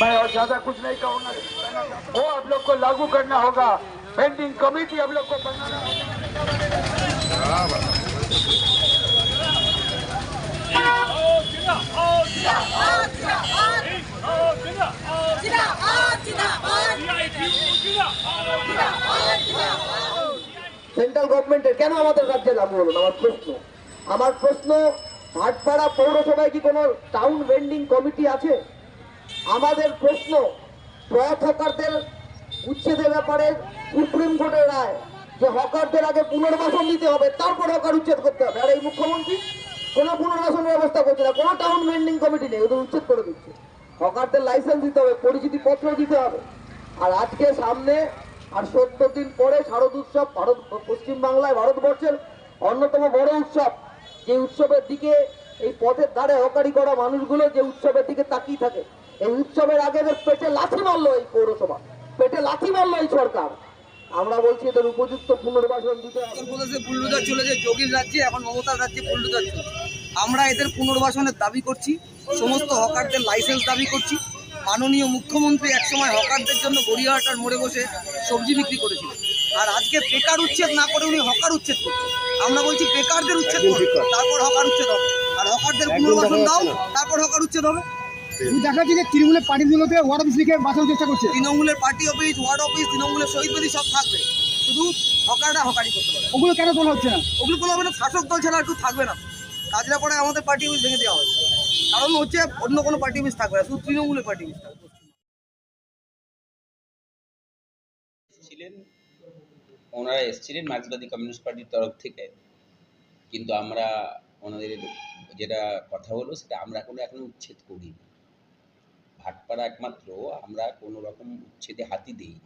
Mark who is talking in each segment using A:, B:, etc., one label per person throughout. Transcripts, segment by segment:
A: मैं और ज़्यादा कुछ नहीं कहूँगा। वो आप लोग को लागू करना होगा। पेंडिंग कमेटी आप लोग को बनाना होगा।
B: সেন্ট্রাল গভর্নমেন্টের কেন আমাদের রাজ্যে লাগু হলো? আমার প্রশ্ন। আমার প্রশ্ন, ভাটপাড়া পৌরসভায় কি কোনো টাউন ভেন্ডিং কমিটি আছে? আমাদের প্রশ্ন পথ হকারদের উচ্ছেদের ব্যাপারে সুপ্রিম কোর্টের রায়, যে হকারদের আগে পুনর্বাসন দিতে হবে, তারপর হকার উচ্ছেদ করতে হবে। আর এই মুখ্যমন্ত্রী কোনো পুনর্বাসনের ব্যবস্থা করছে না, কোনো টাউন ভেন্ডিং কমিটি নেই, ওদের উচ্ছেদ করে দিচ্ছে। হকারদের লাইসেন্স দিতে হবে পরিচিতি পত্র দিতে হবে। আর আজকে সামনে আর সত্তর দিন পরে শারদ উৎসব ভারত, পশ্চিম বাংলায় ভারতবর্ষের অন্যতম বড় উৎসব। যে উৎসবের দিকে এই পথের ধারে হকারি করা মানুষগুলো যে উৎসবের দিকে তাকিয়ে থাকে। এই উৎসবের আগে পেটে লাথি মারলো এই পৌরসভা, পেটে লাথি মারলো এই সরকার। আমরা বলছি এদের উপযুক্ত পুনর্বাসন দিতে
C: উত্তরপ্রদেশে বুল্ডোজার চলেছে যোগীর রাজ্যে, এখন মমতার রাজ্যে বুল্ডোজার আমরা এদের পুনর্বাসনের দাবি করছি, সমস্ত হকারদের লাইসেন্স দাবি করছি। মাননীয় মুখ্যমন্ত্রী একসময় হকারদের জন্য গড়িয়াহাটার মোড়ে বসে সবজি বিক্রি করেছিল। আর আজকে বেকার উচ্ছেদ না করে উনি হকার উচ্ছেদ করছে আমরা বলছি বেকারদের উচ্ছেদ তারপর হকার উচ্ছেদ হবে। আর হকারদের পুনর্বাসন দাও তারপর হকার উচ্ছেদ হবে।
D: দেখা যাচ্ছে যে তৃণমূলের পার্টিগুলোতে ওয়ার্ড অফিস লিখে বাঁচানোর চেষ্টা করছে।
C: তৃণমূলের পার্টি অফিস ওয়ার্ড অফিস তৃণমূলের শহীদ বেদি সব থাকবে। শুধু হকাররা হকারি করতে পারে
D: ওগুলো কেন তোলা হচ্ছে না?
C: ওগুলো কোনো হবে না শাসক দল ছাড়া কেউ থাকবে না। কাজরাপাড়ায় আমাদের পার্টি ভেঙে দেওয়া হয়েছে। কারণ হচ্ছে অন্য কোনো পার্টি অফিস থাকবে না, শুধু তৃণমূলের পার্টি অফিস থাকবে।
E: ওনারা এসেছিলেন মার্ক্সবাদী কমিউনিস্ট পার্টির তরফ থেকে। কিন্তু আমরা ওনাদের যেটা কথা হলো সেটা আমরা কোনো এখনও উচ্ছেদ করিনি। ভাটপাড়া একমাত্র আমরা কোনো রকম উচ্ছেদে হাতি দিই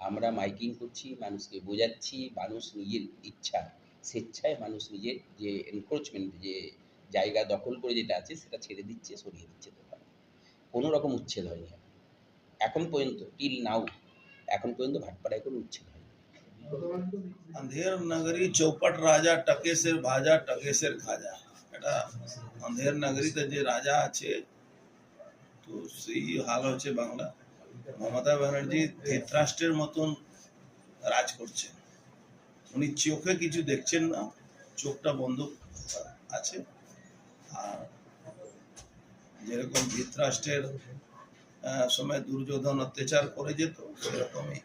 E: আমরা মাইকিং করছি, মানুষকে বোঝাচ্ছি, মানুষ নিজের ইচ্ছা, স্বেচ্ছায় মানুষ নিজের যে এনক্রোচমেন্ট যে জায়গা দখল করে যেটা আছে সেটা ছেড়ে দিচ্ছে সরিয়ে দিচ্ছে দোকান কোনো রকম উচ্ছেদ হয়নি এখন। এখন পর্যন্ত টিল নাও এখন পর্যন্ত ভাটপাড়ায় কোনো উচ্ছেদ হয়নি
F: अंधेर नगरी चौपट राजा टकेसेर ভাজা টকেসের খাজা এটা অন্ধের নগরীতে যে রাজা আছে তো সেই হাল হচ্ছে বাংলা মমতা ব্যানার্জি ধৃতরাষ্ট্রের মতন রাজ করছেন উনি চোখে কিছু দেখছেন না চোখটা বন্ধ আছে আর যেরকম ধৃতরাষ্ট্রের সময় দুর্যোধন অত্যাচার করে যেত সেরকমই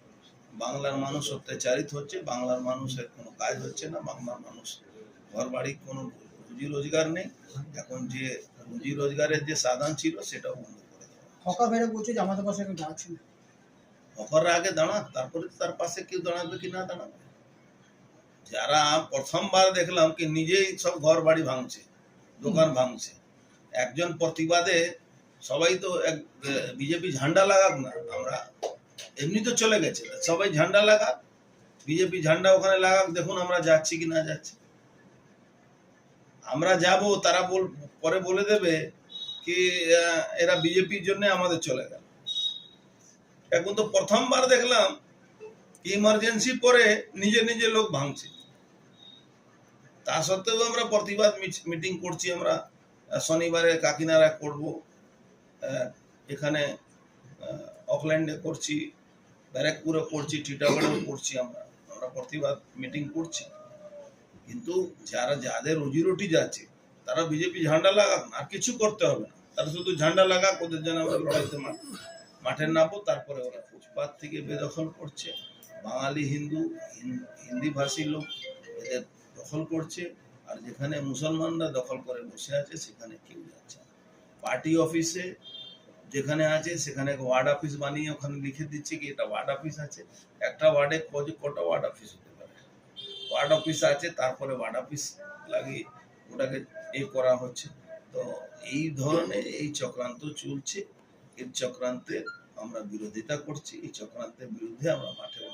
F: বাংলার মানুষ অত্যাচারিত হচ্ছে। বাংলার মানুষের কোনো কাজ হচ্ছে না। বাংলার মানুষ ঘর বাড়ি কোনো রুজি রোজগার নেই। এখন যে রুজি রোজগারের যে সাধন ছিল সেটাও বন্ধ করে দেওয়া
D: হকা বেড়ে বলছে যে আমাদের পাশে কেউ দাঁড়াচ্ছে না।
F: অফাররা আগে দাঁড়া তারপরে তার পাশে কেউ দাঁড়াবে কি না দাঁড়াবে। যারা প্রথমবার দেখলাম কি নিজেই সব ঘর বাড়ি ভাঙছে। দোকান ভাঙছে। একজন প্রতিবাদে সবাই তো এক, বিজেপি ঝান্ডা লাগাক না, আমরা এমনি তো চলে গেছে। সবাই ঝান্ডা লাগাক, বিজেপি ঝান্ডা ওখানে লাগাক, দেখুন আমরা যাচ্ছি কি না যাচ্ছি। আমরা যাব, তারা বল, পরে বলে দেবে কি এরা বিজেপির জন্য আমাদের চলে গেল। এখন তো প্রথমবার দেখলাম ইমার্জেন্সি পরে নিজে নিজে লোক ভাঙছে। তা সত্ত্বেও আমরা প্রতিবাদ মিটিং করছি, আমরা শনিবারে কাকিনারা করব। এখানে অকল্যান্ডে করছি ব্যারাকপুরে করছি টিটাগড়েও করছি আমরা। আমরা প্রতিবাদ মিটিং করছি। কিন্তু যারা, যাদের রুজি রুটি যাচ্ছে, তারা বিজেপি ঝান্ডা লাগাক, আর কিছু করতে হবে না। তারা শুধু ঝান্ডা লাগাক, ওদের জন্য আমরা লড়াইতে মাঠে নামবো, তারপরে ওরা ফুটপাত থেকে বেদখল করছে। বাঙালি হিন্দু হিন্দি ভাষী লোক, এদের দখল করছে, আর যেখানে মুসলমানরা দখল করে বসে আছে, সেখানে কেউ যাচ্ছে পার্টি অফিসে যেখানে আছে, সেখানে ওয়ার্ড অফিস বানিয়ে ওখানে লিখে দিচ্ছে কি, এটা ওয়ার্ড অফিস আছে? একটা ওয়ার্ডে কত- কটা ওয়ার্ড অফিস হতে পারে? ওয়ার্ড অফিস আছে, তারপরে ওয়ার্ড অফিস লাগিয়ে ওটাকে এ করা হচ্ছে। তো এই ধরনের এই চক্রান্ত চলছে। এর চক্রান্তে আমরা বিরোধিতা করছি, এই চক্রান্তের বিরুদ্ধে আমরা মাঠে